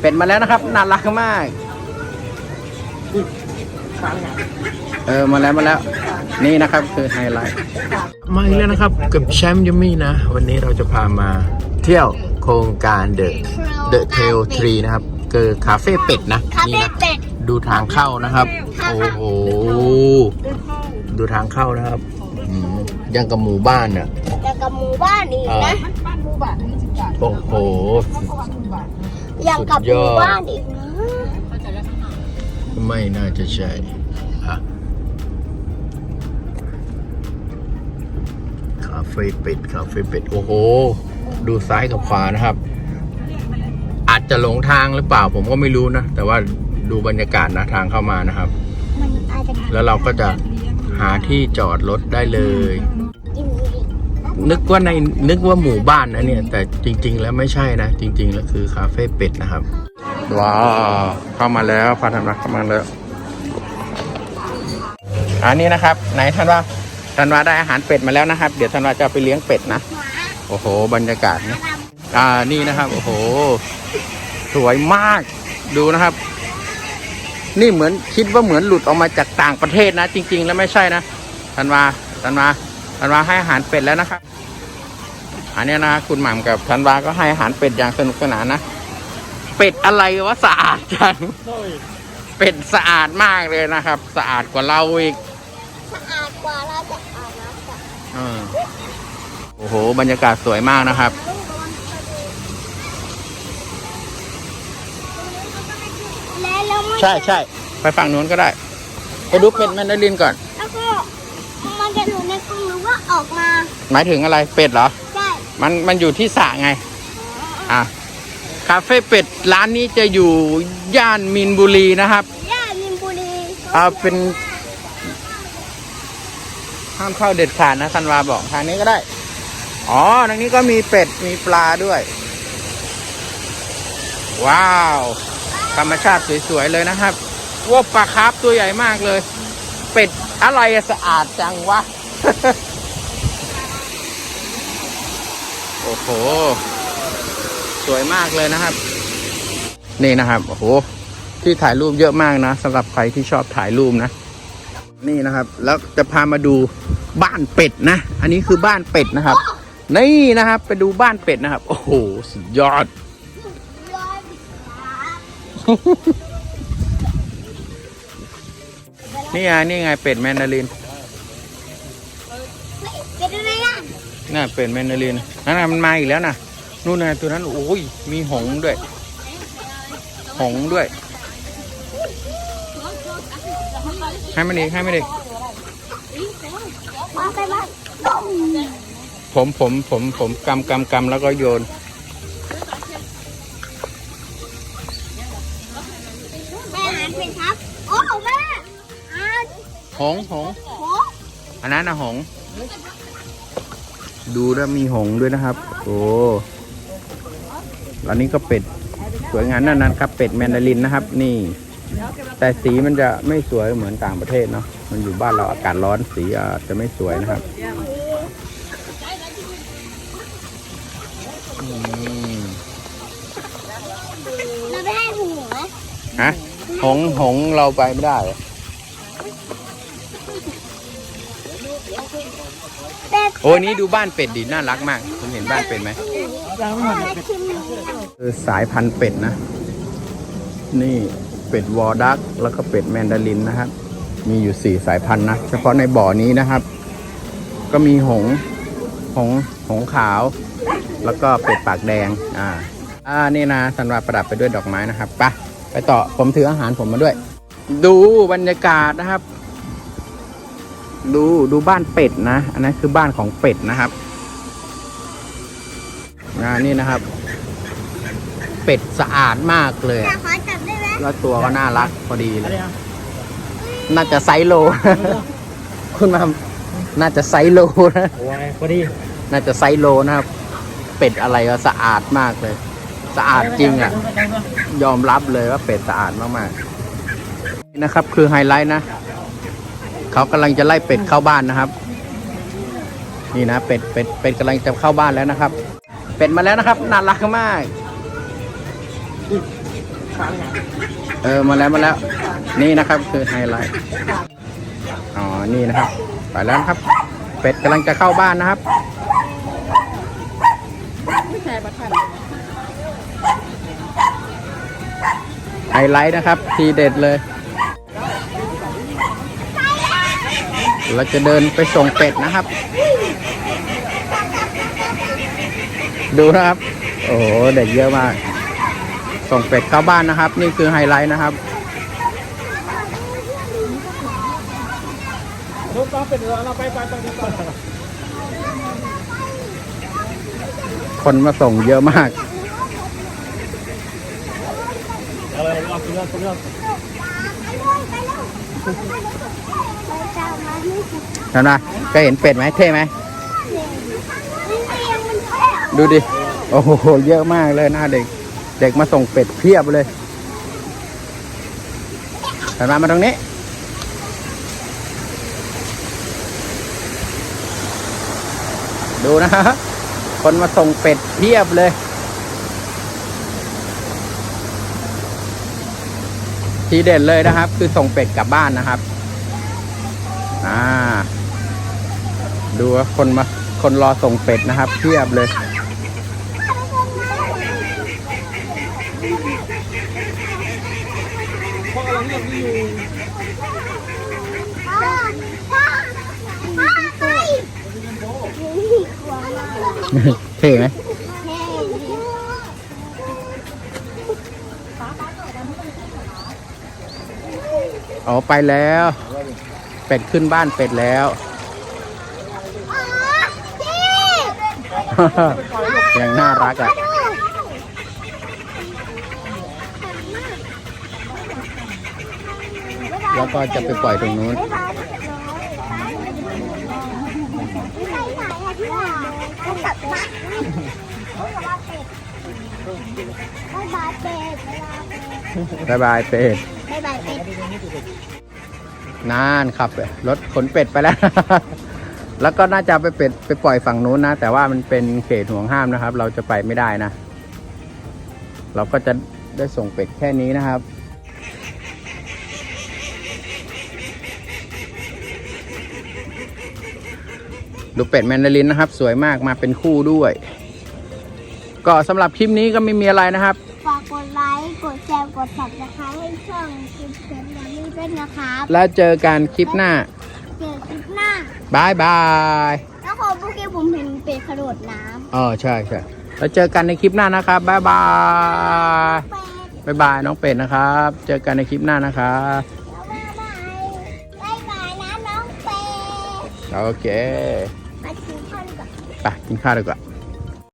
เป็ดมาแล้วนะครับน่ารักมากเออมาแล้วมาแล้ว นี่นะครับคือไฮไลท์มาอีกแล้วนะครับกับแชมป์ยัมมี่นะ วันนี้เราจะพามาเที่ยวโครงการเดอะเดอะเทลทรีนะครับคือคาเฟ่เป็ดนะคานี่เฟ่นะเป็ดดูทางเข้านะครับ โอ้โหดูทางเข้านะครับอืมยังกับหมู่บ้านอะอย่างกับหมู่บ้านอีกนะโอ้โห อย่างกับหมู่บ้านอีกนะไม่น่าจะใช่อะคาเฟ่เป็ดคาเฟ่เป็ด โอ้โห ดูซ้ายกับขวานะครับ อาจจะหลงทางหรือเปล่าผมก็ไม่รู้นะ แต่ว่าดูบรรยากาศนะทางเข้ามานะครับมันอาจจะแล้วเราก็จะหาที่จอดรถได้เลยกินดี นึกว่าในนึกว่าหมู่บ้านนะเนี่ย แต่จริง ๆ แล้วไม่ใช่นะ จริง ๆ แล้วคือคาเฟ่เป็ดนะครับ ว้าวเข้ามาแล้วพาธันวาเข้ามาแล้ว อันนี้นะครับ ไหนธันวาธันวาได้อาหารเป็ดมาแล้วนะครับ เดี๋ยวธันวาจะไปเลี้ยงเป็ดนะ โอ้โห บรรยากาศนะอ่านี่นะครับ โอ้โห สวยมากดูนะครับ นี่เหมือนคิดว่าเหมือนหลุดออกมาจากต่างประเทศนะ จริง ๆ แล้วไม่ใช่นะธันวาธันวาธันวาให้อาหารเป็ดแล้วนะครับ อันเนี้ยนะคุณหม่ำกับธันวาก็ให้อาหารเป็ดอย่างสนุกสนานนะ เป็ดอะไรวะสะอาดจังเป็ดสะอาดมากเลยนะครับ สะอาดกว่าเราอีกสะอาดกว่าเราจะอาบน้ำกันอมโอ้โห บรรยากาศสวยมากนะครับแล้วเราไม่ใช่ใช่ไปฝั่งนู้นก็ได้ไปดูเป็ดแมนดารินก่อน แล้วก็มันจะอยู่ในกรงหรือว่าออกมา หมายถึงอะไรเป็ดเหรอใช่ มันมันอยู่ที่สระไง อะคาเฟ่เป็ดร้านนี้จะอยู่ย่านมีนบุรีนะครับ ย่ามินบุรีเอาเป็น ห้ามเข้าเด็ดขาดนะธันวาบอกทางนี้ก็ได้ อ๋อทางนี้ก็มีเป็ดมีปลาด้วย ว้าว ธรรมชาติสวยๆเลยนะครับว่าปลาคาร์ฟตัวใหญ่มากเลย เป็ดอะไรอะสะอาดจังวะ โอ้โห สวยมากเลยนะครับ นี่นะครับโอ้โหที่ถ่ายรูปเยอะมากนะสำหรับใครที่ชอบถ่ายรูปนะ นี่นะครับ แล้วจะพามาดูบ้านเป็ดนะ อันนี้คือบ้านเป็ดนะครับ นี่นะครับ ไปดูบ้านเป็ดนะครับ โอ้โหสุดยอดร้อยขานี่ไงนี่ไงเป็ดแมนดารินเป็นอะไรล่ะ น่าเป็ดแมนดารินนั่นนะมันมาอีกแล้วนะนู่นนะตัวนั้นโอ้ยมีหงส์ด้วย หงส์ด้วย ให้มันอีกให้มันอีกมาไปมาผมผมผมผมกำกำกำแล้วก็โยนแม่อาหารเป็นครับโอ้แม่อาหารหงส์หงส์โหอันนั้นนะหงส์ ดูแล้วมีหงส์ด้วยนะครับ โอ้อันนี้ก็เป็ด สวยงามนั่นนั้นครับ เป็ดแมนดารินนะครับ นี่ แต่สีมันจะไม่สวยเหมือนต่างประเทศเนาะ มันอยู่บ้านเราอากาศร้อนสีอาจจะไม่สวยนะครับอืมเราไปให้หูไหมฮะหงส์หงส์เราไปไม่ได้เหรอเป็ด โอ้นี่ดูบ้านเป็ดดิน่ารักมาก คุณเห็นบ้านเป็ดไหมคือสายพันธุ์เป็ดนะ นี่เป็ดวอร์ดักแล้วก็เป็ดแมนดารินนะครับ มีอยู่สี่สายพันธุ์นะ เฉพาะในบ่อนี้นะครับ ก็มีหง หง หงขาว แล้วก็เป็ดปากแดง อ่า อ่า นี่นะสันวาประดับไปด้วยดอกไม้นะครับ ไป ไปต่อ ผมถืออาหารผมมาด้วย ดูบรรยากาศนะครับ ดูดูบ้านเป็ดนะ อันนั้นคือบ้านของเป็ดนะครับอ่านี่นะครับ เป็ดสะอาดมากเลยแต่อะขอจับได้ไหมแล้วตัวก็น่ารักพอดีเลย น่าจะไซส์โล คุณมาน่าจะไซส์โลนะโอ้ยพอดี น่าจะไซส์โลนะครับ เป็ดอะไรก็สะอาดมากเลย สะอาดจริงอะ ยอมรับเลยว่าเป็ดสะอาดมากๆนี่นะครับ คือไฮไลท์นะ เขากำลังจะไล่เป็ดเข้าบ้านนะครับ นี่นะเป็ดเป็ดเป็ดกำลังจะเข้าบ้านแล้วนะครับ เป็ดมาแล้วนะครับน่ารักมากเออมาแล้วมาแล้ว นี่นะครับคือไฮไลท์อ๋อนี่นะครับ ไปแล้วนะครับ เป็ดกำลังจะเข้าบ้านนะครับไม่ใช่บัตรทันไฮไลท์นะครับ ทีเด็ดเลย เราจะเดินไปส่งเป็ดนะครับ ดูนะครับ โอ้โหเด็กเยอะมาก ส่งเป็ดเข้าบ้านนะครับ นี่คือไฮไลท์นะครับลูกต้องเป็นเราไปไปไปคนมาส่งเยอะมากอะไรเราคุณเลือกคุณเลือ กเห็นไหมเห็นเป็ดไหมเท่ไหมดูดิ โอ้โห เยอะมากเลยหน้าเด็ก เด็กมาส่งเป็ดเพียบเลยเห็นไหมมาตรงนี้ ดูนะฮะ คนมาส่งเป็ดเพียบเลย ทีเด็ดเลยนะครับ คือส่งเป็ดกลับบ้านนะครับ อ่า ดูว่าคนมาคนรอส่งเป็ดนะครับเพียบเลย เที่อยู่เท่ไหมอ๋อไปแล้ว เป็ดขึ้นบ้านเป็ดแล้ว ยังน่ารักอะแล้วก็จะไปปล่อยตรงนู้นบ๊ายบายเป็ดบายบายเป็ดบ๊ายบายเป็ดนานครับรถขนเป็ดไปแล้ว แล้วก็น่าจะไปเป็ดไปปล่อยฝั่งนู้นนะ แต่ว่ามันเป็นเขตห่วงห้ามนะครับ เราจะไปไม่ได้นะ เราก็จะได้ส่งเป็ดแค่นี้นะครับดูเป็ดแมนดารินนะครับ สวยมากมาเป็นคู่ด้วย ก็สำหรับคลิปนี้ก็ไม่มีอะไรนะครับ ฝากกดไลค์ กดแชร์ กด subscribe ให้ช่องคิดเพชรดามี่ด้วยนะครับ แล้วเจอกันคลิปหน้า บายบายแล้วขอเมื่อกี้ผมเห็นเป็ดกระโดดน้อ๋อใช่ใช่แล้วเจอกันในคลิปหน้านะครับบายบายำเป็ดบายบายน้องเป็ดนะครับ เจอกันในคลิปหน้านะครับบ๊ายบายบ๊ายบายนะน้องเป็ดโอเคมากินข้าวดีกว่าไปกินข้าวดีกว่า